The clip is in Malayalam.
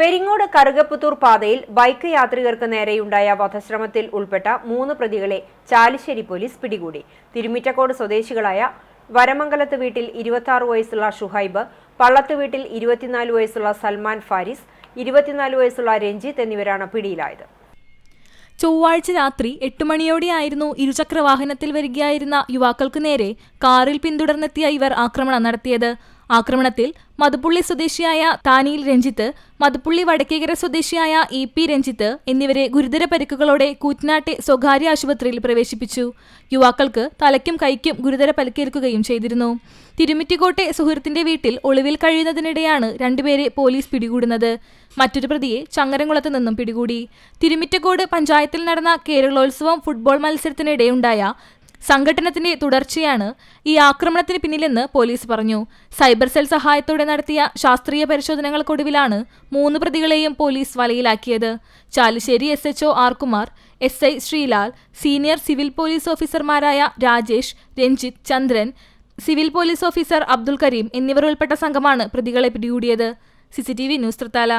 പെരിങ്ങോട് കറുകപ്പുത്തൂർ പാതയിൽ ബൈക്ക് യാത്രികർക്ക് നേരെയുണ്ടായ വധശ്രമത്തിൽ ഉൾപ്പെട്ട മൂന്ന് പ്രതികളെ ചാലിശ്ശേരി പോലീസ് പിടികൂടി. തിരുമിറ്റക്കോട് സ്വദേശികളായ വരമംഗലത്ത് വീട്ടിൽ ഇരുപത്തി വയസ്സുള്ള ഷുഹൈബ് പള്ളത്ത് വീട്ടിൽ ഇരുപത്തിനാല് വയസ്സുള്ള സൽമാൻ ഫാരിസ് ഇരുപത്തിനാല് വയസ്സുള്ള രഞ്ജിത്ത് എന്നിവരാണ് പിടിയിലായത്. ചൊവ്വാഴ്ച രാത്രി എട്ട് മണിയോടെയായിരുന്നു ഇരുചക്രവാഹനത്തിൽ വരികയായിരുന്ന യുവാക്കൾക്ക് നേരെ കാറിൽ പിന്തുടർന്നെത്തിയ ഇവർ ആക്രമണം നടത്തിയത്. ആക്രമണത്തിൽ മതുപ്പുള്ളി സ്വദേശിയായ താനിയിൽ രഞ്ജിത്ത് മതുപ്പുള്ളി വടക്കേകര സ്വദേശിയായ ഇ പി രഞ്ജിത്ത് എന്നിവരെ ഗുരുതര പരിക്കുകളോടെ കൂറ്റനാട്ടെ സ്വകാര്യ ആശുപത്രിയിൽ പ്രവേശിപ്പിച്ചു. യുവാക്കൾക്ക് തലയ്ക്കും കൈക്കും ഗുരുതര പരിക്കേൽക്കുകയും ചെയ്തിരുന്നു. തിരുമിറ്റിക്കോട്ടെ സുഹൃത്തിന്റെ വീട്ടിൽ ഒളിവിൽ കഴിയുന്നതിനിടെയാണ് രണ്ടുപേരെ പോലീസ് പിടികൂടുന്നത്. മറ്റൊരു പ്രതിയെ ചങ്ങരംകുളത്ത് നിന്നും പിടികൂടി. തിരുമിറ്റക്കോട് പഞ്ചായത്തിൽ നടന്ന കേരളോത്സവം ഫുട്ബോൾ മത്സരത്തിനിടെയുണ്ടായ സംഘടനത്തിന്റെ തുടർച്ചയാണ് ഈ ആക്രമണത്തിന് പിന്നിലെന്ന് പോലീസ് പറഞ്ഞു. സൈബർ സെൽ സഹായത്തോടെ നടത്തിയ ശാസ്ത്രീയ പരിശോധനകൾക്കൊടുവിലാണ് മൂന്ന് പ്രതികളെയും police വലയിലാക്കിയത്. Chalissery S HO R Kumar S I Sreelal senior civil police ഓഫീസർമാരായ Rajesh Ranjith Chandran civil police officer Abdul Kareem എന്നിവർ ഉൾപ്പെട്ട സംഘമാണ് പ്രതികളെ പിടികൂടിയത്. CCTV news Thrithala.